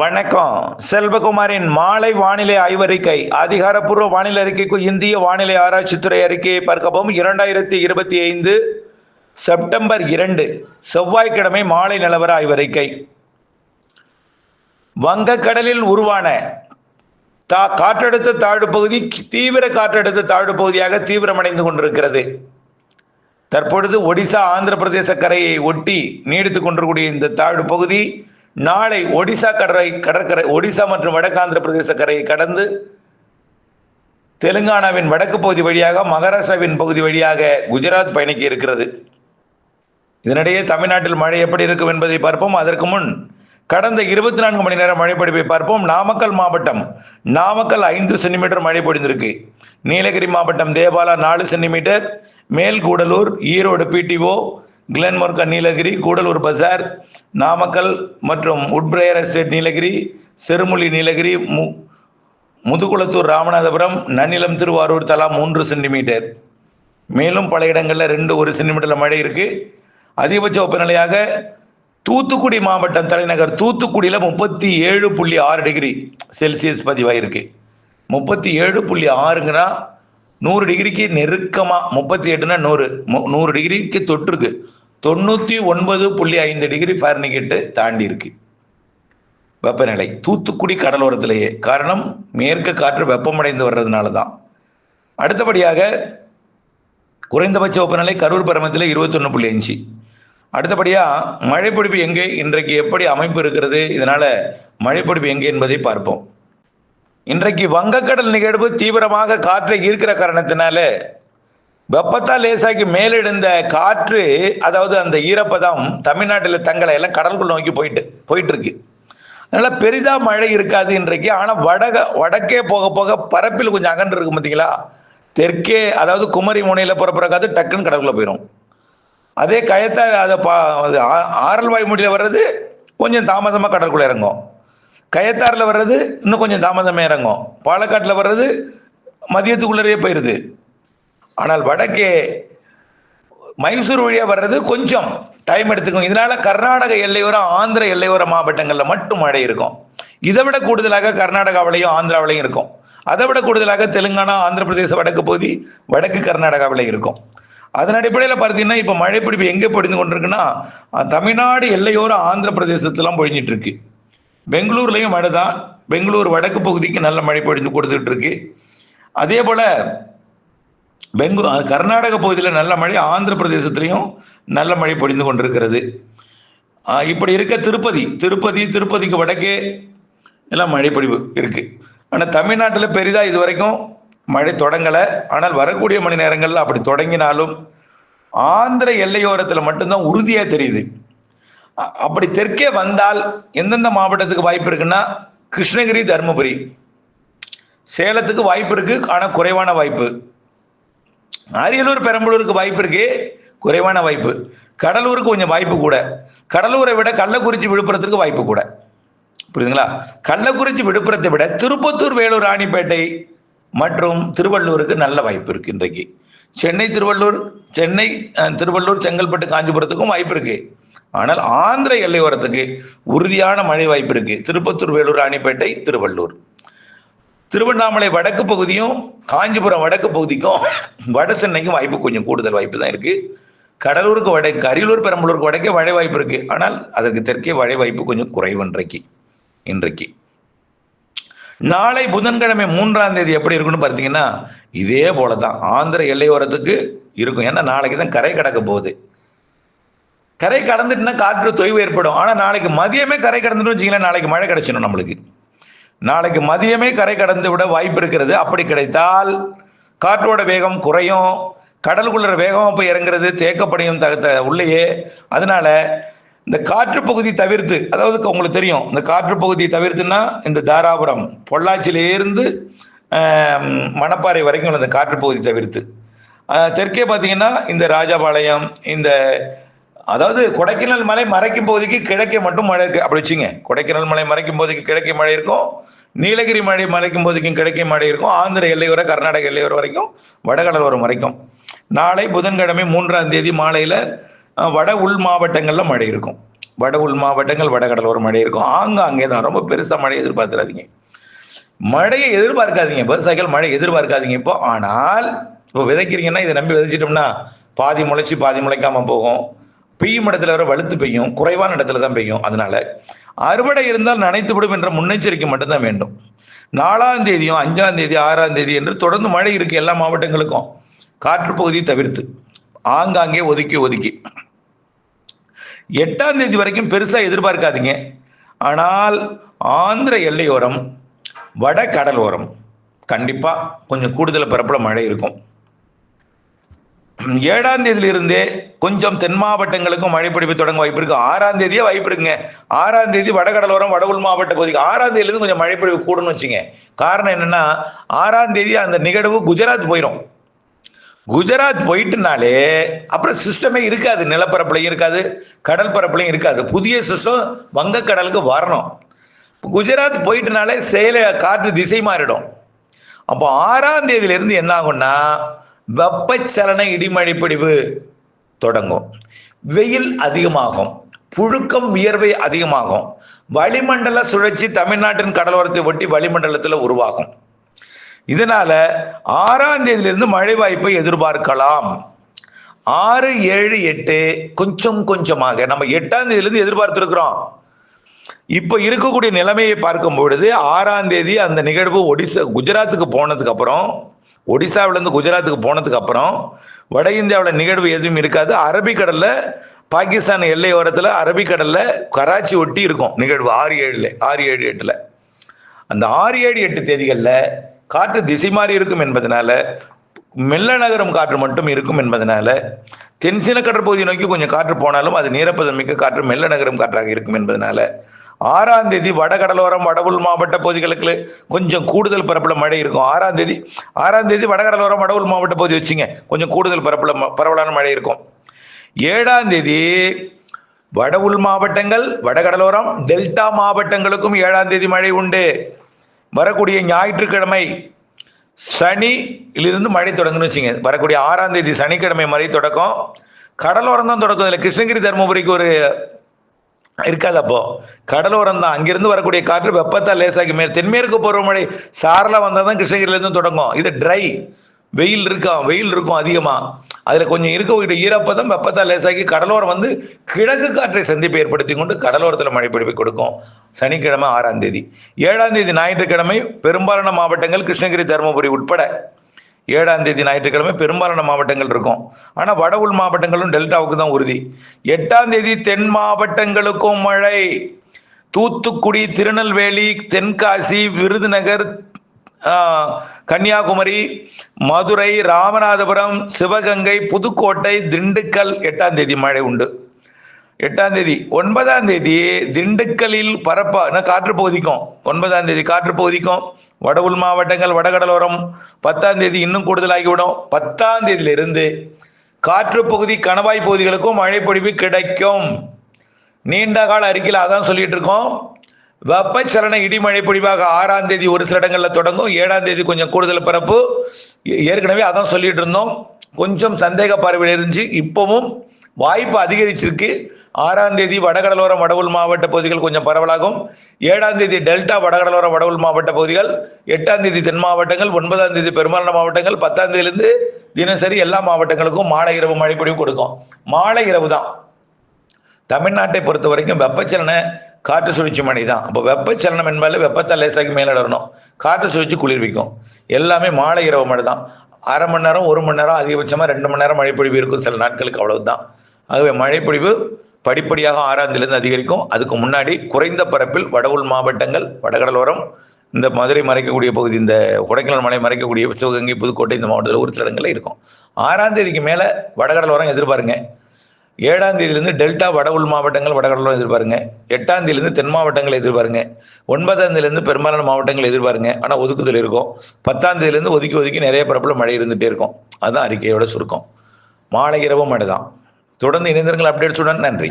வணக்கம். செல்வகுமாரின் மாலை வானிலை ஆய்வறிக்கை. அதிகாரப்பூர்வ வானிலை அறிக்கைக்கு இந்திய வானிலை ஆராய்ச்சித்துறை அறிக்கையை பார்க்கவும். இரண்டாயிரத்தி இருபத்தி ஐந்து செப்டம்பர் இரண்டு செவ்வாய்க்கிழமை மாலை நிலவர ஆய்வறிக்கை. வங்கக்கடலில் உருவான தா காற்றழுத்த தாழ்வு பகுதி தீவிர காற்றழுத்த தாழ்வு பகுதியாக தீவிரமடைந்து கொண்டிருக்கிறது. தற்பொழுது ஒடிசா ஆந்திர பிரதேச கரையை ஒட்டி நீடித்துக் கொண்டிருக்கூடிய இந்த தாழ்வு பகுதி நாளை ஒடிசா கடற்கரை கடற்கரை ஒடிசா மற்றும் வடக்காந்திர பிரதேச கரையை கடந்து தெலுங்கானாவின் வடக்கு பகுதி வழியாக மகாராஷ்டிராவின் பகுதி வழியாக குஜராத் பயணிக்க இருக்கிறது. இதனிடையே தமிழ்நாட்டில் மழை எப்படி இருக்கும் என்பதை பார்ப்போம். அதற்கு முன் கடந்த இருபத்தி நான்கு மணி நேரம் மழை பார்ப்போம். நாமக்கல் மாவட்டம் நாமக்கல் ஐந்து சென்டிமீட்டர் மழை பொழிந்திருக்கு. நீலகிரி மாவட்டம் தேபாலா நாலு சென்டிமீட்டர் மேல்கூடலூர் ஈரோடு பிடிஓ கிளன்மோர்கா நீலகிரி கூடலூர் பசார் நாமக்கல் மற்றும் உட்பிரேயர் எஸ்டேட் நீலகிரி செருமொழி நீலகிரி மு முதுகுளத்தூர் ராமநாதபுரம் நன்னிலம் திருவாரூர் தலா மூன்று சென்டிமீட்டர். மேலும் பல இடங்களில் ரெண்டு ஒரு சென்டிமீட்டர் மழை இருக்குது அதிகபட்ச வெப்பநிலையாக தூத்துக்குடி மாவட்டம் தலைநகர் தூத்துக்குடியில் முப்பத்தி ஏழு புள்ளி ஆறு டிகிரி செல்சியஸ் பதிவாயிருக்கு. முப்பத்தி ஏழு புள்ளி ஆறுங்கன்னா நூறு டிகிரிக்கு நெருக்கமாக முப்பத்தி எட்டுனா நூறு மு- நூறு டிகிரிக்கு தொற்றுருக்கு தொண்ணூற்றி ஒன்பது புள்ளி ஐந்து டிகிரி ஃபாரன்ஹீட் தாண்டி இருக்கு. வெப்பநிலை தூத்துக்குடி கடலோரத்திலேயே. காரணம் மேற்கு காற்று வெப்பமடைந்து வர்றதுனால தான் அடுத்தபடியாக குறைந்தபட்ச வெப்பநிலை கரூர் பரமத்தில் இருபத்தொன்று புள்ளி அஞ்சு அடுத்தபடியாக மழைப்பிடிப்பு எங்கே? இன்றைக்கு எப்படி அமைப்பு இருக்கிறது? இதனால் மழைப்பிடிப்பு எங்கே என்பதை பார்ப்போம். இன்றைக்கு வங்கக்கடல் நிகழ்வு தீவிரமாக காற்றை ஈர்க்கிற காரணத்தினால வெப்பத்தால் லேசாக்கி மேலெழுந்த காற்று அதாவது அந்த ஈரப்பதம் தமிழ்நாட்டில் தங்களை எல்லாம் கடலுக்குள் நோக்கி போயிட்டு போயிட்டு இருக்கு அதனால பெரிதா மழை இருக்காது இன்றைக்கு. ஆனால் வடக வடக்கே போக போக பரப்பில் கொஞ்சம் அகன்று இருக்கும் பார்த்தீங்களா தெற்கே அதாவது குமரி முனையில் புறப்புற காத்து டக்குன்னு கடலுக்குள்ள போயிடும் அதே கயத்தா அதை பா அது ஆ- ஆரல் வாய்மொழியில் வர்றது கொஞ்சம் தாமதமாக கடலுக்குள்ள இறங்கும். கயத்தாரில் வர்றது இன்னும் கொஞ்சம் தாமதமாக இறங்கும். பாலக்காட்டில் வர்றது மதியத்துக்குள்ளேயே போயிடுது ஆனால் வடக்கே மைசூர் வழியா வர்றது கொஞ்சம் டைம் எடுத்துக்கும். இதனால கர்நாடக எல்லையோரம் ஆந்திர எல்லையோர மாவட்டங்கள்ல மட்டும் மழை இருக்கும். இதை விட கூடுதலாக கர்நாடகாவிலையும் ஆந்திராவிலையும் இருக்கும். அதை விட கூடுதலாக தெலுங்கானா ஆந்திர பிரதேச வடக்கு பகுதி வடக்கு கர்நாடகாவில் இருக்கும். அதன் அடிப்படையில் பார்த்தீங்கன்னா இப்போ மழைப்பிடிப்பு எங்கே பொழிந்து கொண்டிருக்குன்னா தமிழ்நாடு எல்லையோரம் ஆந்திர பிரதேசத்தெல்லாம் பொழிஞ்சிட்டு இருக்கு பெங்களூர்லயும் மழை தான் பெங்களூர் வடக்கு பகுதிக்கு நல்ல மழை பொழிந்து கொடுத்துட்டு இருக்கு அதே போல பெங்களூர் கர்நாடக பகுதியில் நல்ல மழை ஆந்திர பிரதேசத்திலையும் நல்ல மழை பொழிந்து கொண்டிருக்கிறது. இப்படி இருக்க திருப்பதி திருப்பதி திருப்பதிக்கு வடக்கே எல்லாம் மழைப்பொழிவு இருக்கு. ஆனால் தமிழ்நாட்டில் பெரிதாக இது வரைக்கும் மழை தொடங்கலை. ஆனால் வரக்கூடிய மணி நேரங்களில் அப்படி தொடங்கினாலும் ஆந்திர எல்லையோரத்தில் மட்டும்தான் உறுதியாக தெரியுது. அ- அப்படி தெற்கே வந்தால் எந்தெந்த மாவட்டத்துக்கு வாய்ப்பு இருக்குன்னா கிருஷ்ணகிரி தருமபுரி. சேலத்துக்கு வாய்ப்பு இருக்கு ஆனால் குறைவான வாய்ப்பு. அரியலூர் பெரம்பலூருக்கு வாய்ப்பு இருக்கு. குறைவான வாய்ப்பு. கடலூருக்கு கொஞ்சம் வாய்ப்பு கூட. கடலூரை விட கள்ளக்குறிச்சி விழுப்புரத்துக்கு வாய்ப்பு கூட. புரியுதுங்களா? கள்ளக்குறிச்சி விழுப்புரத்தை விட திருப்பத்தூர் வேலூர் ராணிப்பேட்டை மற்றும் திருவள்ளூருக்கு நல்ல வாய்ப்பு இருக்கு இன்றைக்கு. சென்னை திருவள்ளூர் சென்னை திருவள்ளூர் செங்கல்பட்டு காஞ்சிபுரத்துக்கும் வாய்ப்பு இருக்கு. ஆனால் ஆந்திர எல்லையோரத்துக்கு உறுதியான மழை வாய்ப்பு இருக்கு. திருப்பத்தூர் வேலூர் ராணிப்பேட்டை திருவள்ளூர். திருவண்ணாமலை வடக்கு பகுதியும் காஞ்சிபுரம் வடக்கு பகுதிக்கும் வட சென்னைக்கும் வாய்ப்பு கொஞ்சம் கூடுதல் வாய்ப்பு தான் இருக்கு. கடலூருக்கு வடக்கு அரியலூர் பெரம்பலூருக்கு வடக்கே மழை வாய்ப்பு இருக்கு. ஆனால் அதற்கு தெற்கே மழை வாய்ப்பு கொஞ்சம் குறைவு இன்றைக்கு இன்றைக்கு. நாளை புதன்கிழமை மூன்றாம் தேதி எப்படி இருக்குன்னு பார்த்தீங்கன்னா இதே போல தான் ஆந்திர எல்லையோரத்துக்கு இருக்கும். ஏன்னா நாளைக்கு தான் கரை கடக்க போகுது. கரை கடந்துட்டுனா காற்று தொய்வு ஏற்படும். ஆனால் நாளைக்கு மதியமே கரை கடந்துட்டு வச்சிங்களேன் நாளைக்கு மழை கிடச்சிடும் நம்மளுக்கு. நாளைக்கு மதியமே கரை கடந்து விட வாய்ப்பு இருக்கிறது. அப்படி கிடைத்தால் காற்றோட வேகம் குறையும். கடலுக்குள்ள வேகமாக போய் இறங்குறது தேக்கப்படையும் தகுத்த உள்ளேயே. அதனால இந்த காற்று பகுதி தவிர்த்து அதாவது உங்களுக்கு தெரியும் இந்த காற்று பகுதி தவிர்த்துன்னா இந்த தாராபுரம் பொள்ளாச்சியிலேருந்து மணப்பாறை வரைக்கும் உள்ள இந்த காற்று பகுதி தவிர்த்து. தெற்கே பார்த்தீங்கன்னா இந்த ராஜபாளையம் இந்த அதாவது கொடைக்கானல் மலை மறைக்கும் பகுதிக்கு கிழக்கே மட்டும் மழை இருக்கு. அப்படி வச்சுங்க. கொடைக்கானல் மலை மறைக்கும் போதுக்கு கிழக்கே மழை இருக்கும். நீலகிரி மழை மறைக்கும் போதுக்கும் கிழக்கே மழை இருக்கும். ஆந்திர எல்லையோர கர்நாடக எல்லையோர வரைக்கும் வடகடலோரம் வரைக்கும். நாளை புதன்கிழமை மூன்றாம் தேதி மாலையில வட உள் மாவட்டங்கள்ல மழை இருக்கும். வட உள் மாவட்டங்கள் வடகடலோர மழை இருக்கும். ஆங்காங்கே தான். ரொம்ப பெருசா மழை எதிர்பார்த்துறாதீங்க மழையை எதிர்பார்க்காதீங்க. விவசாயிகள் மழை எதிர்பார்க்காதீங்க இப்போ. ஆனால் இப்போ விதைக்கிறீங்கன்னா இதை நம்பி விதைச்சிட்டோம்னா பாதி முளைச்சி பாதி முளைக்காம போகும். பெய்யும் இடத்துல வர வலுத்து பெய்யும் குறைவான இடத்துல தான் பெய்யும். அதனால அறுவடை இருந்தால் நனைத்து விடும் என்ற முன்னெச்சரிக்கை மட்டும்தான் வேண்டும். நாலாம் தேதியும் அஞ்சாம் தேதி ஆறாம் தேதி என்று தொடர்ந்து மழை இருக்கு எல்லா மாவட்டங்களுக்கும். காற்று பகுதியை தவிர்த்து ஆங்காங்கே ஒதுக்கி ஒதுக்கி. எட்டாம் தேதி வரைக்கும் பெருசாக எதிர்பார்க்காதீங்க. ஆனால் ஆந்திர எல்லையோரம் வட கடலோரம் கண்டிப்பாக கொஞ்சம் கூடுதல் பரப்பில் மழை இருக்கும். ஏழாம் தேதியிலிருந்தே கொஞ்சம் தென் மாவட்டங்களுக்கும் மழை பிடிப்பு தொடங்க வாய்ப்பு இருக்கு. ஆறாம் தேதியே வாய்ப்பு இருக்குங்க. ஆறாம் தேதி வடகடலோரம் வட உள் மாவட்ட பகுதிக்கு ஆறாம் தேதியிலிருந்து கொஞ்சம் மழை பிடிப்பு கூடும்னு வச்சுங்க. காரணம் என்னன்னா ஆறாம் தேதி அந்த நிகழ்வு குஜராத் போயிடும் குஜராத் போயிட்டுனாலே அப்புறம் சிஸ்டமே இருக்காது. நிலப்பரப்புலையும் இருக்காது கடல் பரப்புலையும் இருக்காது. புதிய சிஸ்டம் வங்கக்கடலுக்கு வரணும். குஜராத் போயிட்டுனாலே செயல காற்று திசை மாறிடும். அப்போ ஆறாம் தேதியிலிருந்து என்ன ஆகும்னா வெப்பச்சலன இடிமழை பிடிவு தொடங்கும். வெயில் அதிகமாகும் புழுக்கம் வியர்வை அதிகமாகும் வளிமண்டல சுழற்சி தமிழ்நாட்டின் கடலோரத்தை ஒட்டி வளிமண்டலத்தில் உருவாகும். இதனால ஆறாம் தேதியிலிருந்து மழை வாய்ப்பை எதிர்பார்க்கலாம். ஆறு ஏழு எட்டு கொஞ்சம் கொஞ்சமாக நம்ம எட்டாம் தேதியிலிருந்து எதிர்பார்த்திருக்கிறோம். இப்போ இருக்கக்கூடிய நிலைமையை பார்க்கும் பொழுது ஆறாம் தேதி அந்த நிகழ்வு ஒடிசா குஜராத்துக்கு போனதுக்கு அப்புறம் ஒடிசாவிலேருந்து குஜராத்துக்கு போனதுக்கு அப்புறம் வட இந்தியாவில் நிகழ்வு எதுவும் இருக்காது. அரபிக்கடலில் பாகிஸ்தான் எல்லையோரத்தில் அரபிக்கடலில் கராச்சி ஒட்டி இருக்கும் நிகழ்வு ஆறு ஏழில் ஆறு ஏழு எட்டில். அந்த ஆறு ஏழு எட்டு தேதிகளில் காற்று திசை மாறி இருக்கும் என்பதனால மெல்ல நகரும் காற்று மட்டும் இருக்கும் என்பதனால தென்சீன கடற்பகுதியை நோக்கி கொஞ்சம் காற்று போனாலும் அது நீரப்பதம் மிக்க காற்று மெல்ல நகரும் காற்றாக இருக்கும் என்பதனால ஆறாம் தேதி வடகடலோரம் வடவுள் மாவட்ட பகுதிகளுக்கு கொஞ்சம் கூடுதல் பரப்பில் மழை இருக்கும். ஆறாம் தேதி ஆறாம் தேதி வடகடலோரம் வடவுள் மாவட்ட பகுதி வச்சுங்க. கொஞ்சம் கூடுதல் பரப்பில் பரவலான மழை இருக்கும். ஏழாம் தேதி வட உள் மாவட்டங்கள் வடகடலோரம் டெல்டா மாவட்டங்களுக்கும் ஏழாம் தேதி மழை உண்டு. வரக்கூடிய ஞாயிற்றுக்கிழமை சனியிலிருந்து மழை தொடங்குன்னு வச்சுங்க. வரக்கூடிய ஆறாம் தேதி சனிக்கிழமை மழை தொடக்கம். கடலோரம் தான் தொடக்கம். இதில் கிருஷ்ணகிரி தருமபுரிக்கு ஒரு இருக்காது அப்போ. கடலோரம் தான் அங்கிருந்து வரக்கூடிய காற்று வெப்பத்தால் லேசாகி மேல் தென்மேற்கு பருவமழை சாரலா வந்தால் தான் கிருஷ்ணகிரியிலேருந்து தொடங்கும். இது ட்ரை வெயில் இருக்கும் வெயில் இருக்கும் அதிகமா. அதுல கொஞ்சம் இருக்கக்கூடிய ஈரப்பதம் வெப்பத்தால் லேசாக்கி கடலோரம் வந்து கிழக்கு காற்றை சந்திப்பை ஏற்படுத்தி கொண்டு கடலோரத்தில் மழை பிடிப்பு கொடுக்கும். சனிக்கிழமை ஆறாம் தேதி. ஏழாம் தேதி ஞாயிற்றுக்கிழமை பெரும்பாலான மாவட்டங்கள் கிருஷ்ணகிரி தருமபுரி உட்பட ஏழாம் தேதி ஞாயிற்றுக்கிழமை பெரும்பாலான மாவட்டங்கள் இருக்கும். ஆனா வட உள் மாவட்டங்களும் டெல்டாவுக்கு தான் உறுதி. எட்டாம் தேதி தென் மாவட்டங்களுக்கும் மழை. தூத்துக்குடி திருநெல்வேலி தென்காசி விருதுநகர் கன்னியாகுமரி மதுரை ராமநாதபுரம் சிவகங்கை புதுக்கோட்டை திண்டுக்கல் எட்டாம் தேதி மழை உண்டு. எட்டாம் தேதி ஒன்பதாம் தேதி திண்டுக்கல்லில் பரப்பா காற்று பகுதிக்கும். ஒன்பதாம் தேதி காற்று பகுதிக்கும். வடவுள் மாவட்டங்கள் வடகடலோரம் பத்தாம் தேதி இன்னும் கூடுதலாகிவிடும். பத்தாம் தேதியிலிருந்து காற்று பகுதி கணவாய் பகுதிகளுக்கும் மழைப்பொழிவு கிடைக்கும். நீண்ட கால அறிக்கையில் அதான் சொல்லிட்டு இருக்கோம். வெப்பச்சலன இடிமழை பொழிவாக ஆறாம் தேதி ஒரு சில இடங்களில் தொடங்கும். ஏழாம் தேதி கொஞ்சம் கூடுதல் பரப்பு. ஏ- ஏற்கனவே அதான் சொல்லிட்டு இருந்தோம். கொஞ்சம் சந்தேக பார்வையில் இருந்துச்சு. இப்பவும் வாய்ப்பு அதிகரிச்சிருக்கு. ஆறாம் தேதி வடகடலோர வடவுள் மாவட்ட பகுதிகள் கொஞ்சம் பரவலாகும். ஏழாம் தேதி டெல்டா வடகடலோர வடவுள் மாவட்ட பகுதிகள் எட்டாம் தேதி தென் மாவட்டங்கள் ஒன்பதாம் தேதி பெரும்பாலான மாவட்டங்கள் பத்தாம் தேதியிலிருந்து தினசரி எல்லா மாவட்டங்களுக்கும் மாலை இரவு மழை கொடுக்கும். மாலை இரவு தான். தமிழ்நாட்டை பொறுத்த வரைக்கும் வெப்பச்சலன காற்று சுழற்சி மணி தான். அப்போ வெப்பச்சலனம் என்பாலே வெப்பத்தால் லேசாகி மேலிடணும் காற்று சுழற்சி குளிர்விக்கும். எல்லாமே மாலை இரவு மழை தான். அரை மணி நேரம் ஒரு மணி நேரம் அதிகபட்சமாக ரெண்டு மணி நேரம் மழை இருக்கும் சில நாட்களுக்கு அவ்வளவுதான். ஆகவே மழைப்பொழிவு படிப்படியாக ஆறாந்திலிருந்து அதிகரிக்கும். அதுக்கு முன்னாடி குறைந்த பரப்பில் வட உள் மாவட்டங்கள் வடகடலோரம் இந்த மதுரை மறைக்கக்கூடிய பகுதி இந்த கொடைக்கானல் மலை மறைக்கக்கூடிய சிவகங்கை புதுக்கோட்டை இந்த மாவட்டத்தில் ஒரு சில இடங்களில் இருக்கும். ஆறாம் தேதிக்கு மேலே வடகடலோரம் எதிர்பாருங்க. ஏழாம் தேதியிலிருந்து டெல்டா வட உள் மாவட்டங்கள் வடகடலோரம் எதிர்பாருங்க. எட்டாம் தேதியிலிருந்து தென் மாவட்டங்கள் எதிர்பாருங்க. ஒன்பதாம் தேதியிலிருந்து பெரும்பாலான மாவட்டங்கள் எதிர்பாருங்க. ஆனால் ஒதுக்குதல் இருக்கும். பத்தாம் தேதியிலிருந்து ஒதுக்கி ஒதுக்கி நிறைய பரப்பில் மழை இருந்துகிட்டே இருக்கும். அதுதான் அறிக்கையோட சுருக்கம். மாலை இரவும் மழை தான் தொடர்ந்து இணைந்திருங்கள். அப்டேட்ஸுடன் நன்றி.